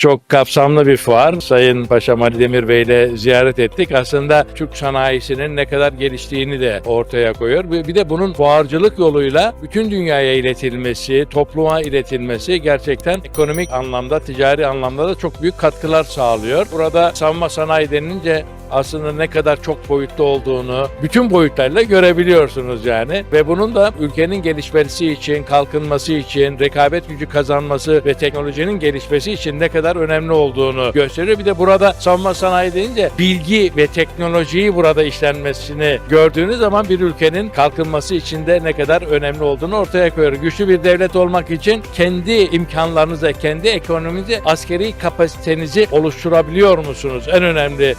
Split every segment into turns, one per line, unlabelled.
Çok kapsamlı bir fuar. Sayın Paşam Ali Demir Bey ile ziyaret ettik. Aslında Türk sanayisinin ne kadar geliştiğini de ortaya koyuyor. Bir de bunun fuarcılık yoluyla bütün dünyaya iletilmesi, topluma iletilmesi gerçekten ekonomik anlamda, ticari anlamda da çok büyük katkılar sağlıyor. Burada savunma sanayi denince aslında ne kadar çok boyutlu olduğunu bütün boyutlarıyla görebiliyorsunuz yani. Ve bunun da ülkenin gelişmesi için, kalkınması için, rekabet gücü kazanması ve teknolojinin gelişmesi için ne kadar önemli olduğunu gösteriyor. Bir de burada savunma sanayi deyince bilgi ve teknolojiyi burada işlenmesini gördüğünüz zaman bir ülkenin kalkınması için de ne kadar önemli olduğunu ortaya koyuyor. Güçlü bir devlet olmak için kendi imkanlarınızı, kendi ekonominizi, askeri kapasitenizi oluşturabiliyor musunuz? En önemli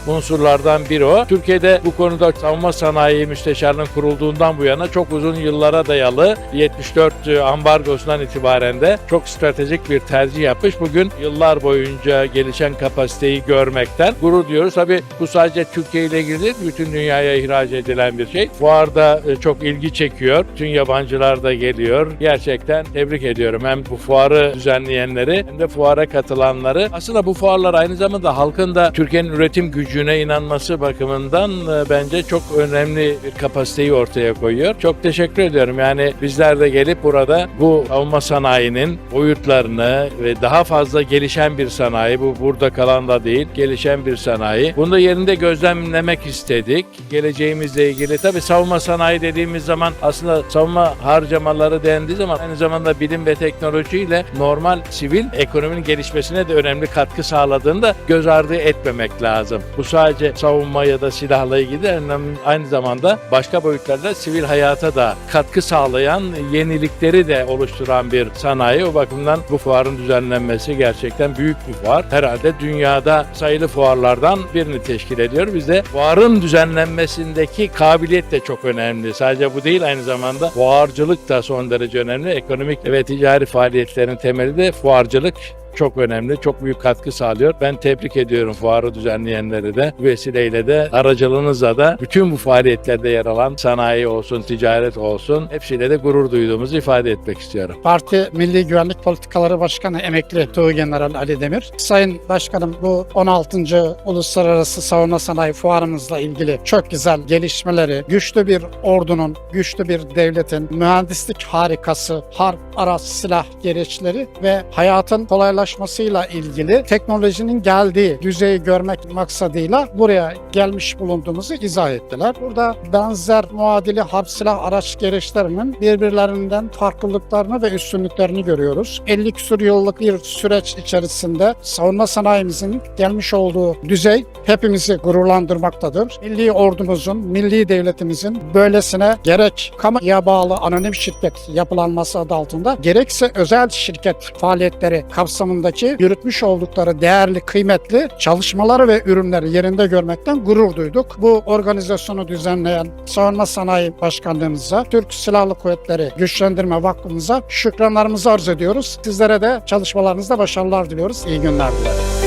unsurlardan biri o. Türkiye'de bu konuda savunma sanayi müsteşarlığının kurulduğundan bu yana çok uzun yıllara dayalı 74 ambargosundan itibaren de çok stratejik bir tercih yapmış. Bugün yıllar boyunca gelişen kapasiteyi görmekten gurur duyuyoruz. Tabii bu sadece Türkiye ile ilgili değil, bütün dünyaya ihraç edilen bir şey. Fuarda e, çok ilgi çekiyor. Bütün yabancılar da geliyor. Gerçekten tebrik ediyorum hem bu fuarı düzenleyenleri hem de fuara katılanları. Aslında bu fuarlar aynı zamanda halkın da Türkiye'nin üretim gücüne inanması bakımından e, bence çok önemli bir kapasiteyi ortaya koyuyor. Çok teşekkür ediyorum. Yani bizler de gelip burada bu savunma sanayinin boyutlarını ve daha fazla gelişen bir sanayi, bu burada kalan da değil, gelişen bir sanayi. Bunu da yerinde gözlemlemek istedik. Geleceğimizle ilgili tabii savunma sanayi dediğimiz zaman aslında savunma harcamaları dendiği zaman aynı zamanda bilim ve teknolojiyle normal sivil ekonominin gelişmesine de önemli katkı sağladığını da göz ardı etmemek lazım. Bu sadece savunma ya da silahla ilgili aynı zamanda başka boyutlarda sivil hayata da katkı sağlayan yenilikleri de oluşturan bir sanayi. O bakımdan bu fuarın düzenlenmesi gerçekten büyük bir fuar. Herhalde dünyada sayılı fuarlardan birini teşkil ediyor. Biz de fuarın düzenlenmesindeki kabiliyet de çok önemli. Sadece bu değil aynı zamanda fuarcılık da son derece önemli. Ekonomik ve ticari faaliyetlerin temeli de fuarcılık çok önemli, çok büyük katkı sağlıyor. Ben tebrik ediyorum fuarı düzenleyenleri de. Bu vesileyle de aracılığınızla da bütün bu faaliyetlerde yer alan sanayi olsun, ticaret olsun hepsiyle de gurur duyduğumuzu ifade etmek istiyorum.
Parti Milli Güvenlik Politikaları Başkanı emekli Tuğ General Ali Demir. Sayın Başkanım bu 16. Uluslararası Savunma Sanayi Fuarımızla ilgili çok güzel gelişmeleri, güçlü bir ordunun, güçlü bir devletin, mühendislik harikası, harp, araç, silah gereçleri ve hayatın kolaylaşmasıyla ilgili teknolojinin geldiği düzeyi görmek maksadıyla buraya gelmiş bulunduğumuzu izah ettiler. Burada benzer muadili harp silah araç gereçlerinin birbirlerinden farklılıklarını ve üstünlüklerini görüyoruz. 50 küsur yıllık bir süreç içerisinde savunma sanayimizin gelmiş olduğu düzey hepimizi gururlandırmaktadır. Milli ordumuzun, milli devletimizin böylesine gerek kamuya bağlı anonim şirket yapılanması adı altında gerekse özel şirket faaliyetleri kapsamındaki yürütmüş oldukları değerli, kıymetli çalışmaları ve ürünleri yerinde görmekten gurur duyduk. Bu organizasyonu düzenleyen Savunma Sanayi Başkanlığımıza, Türk Silahlı Kuvvetleri Güçlendirme Vakfımıza şükranlarımızı arz ediyoruz. Sizlere de çalışmalarınızda başarılar diliyoruz. İyi günler dilerim.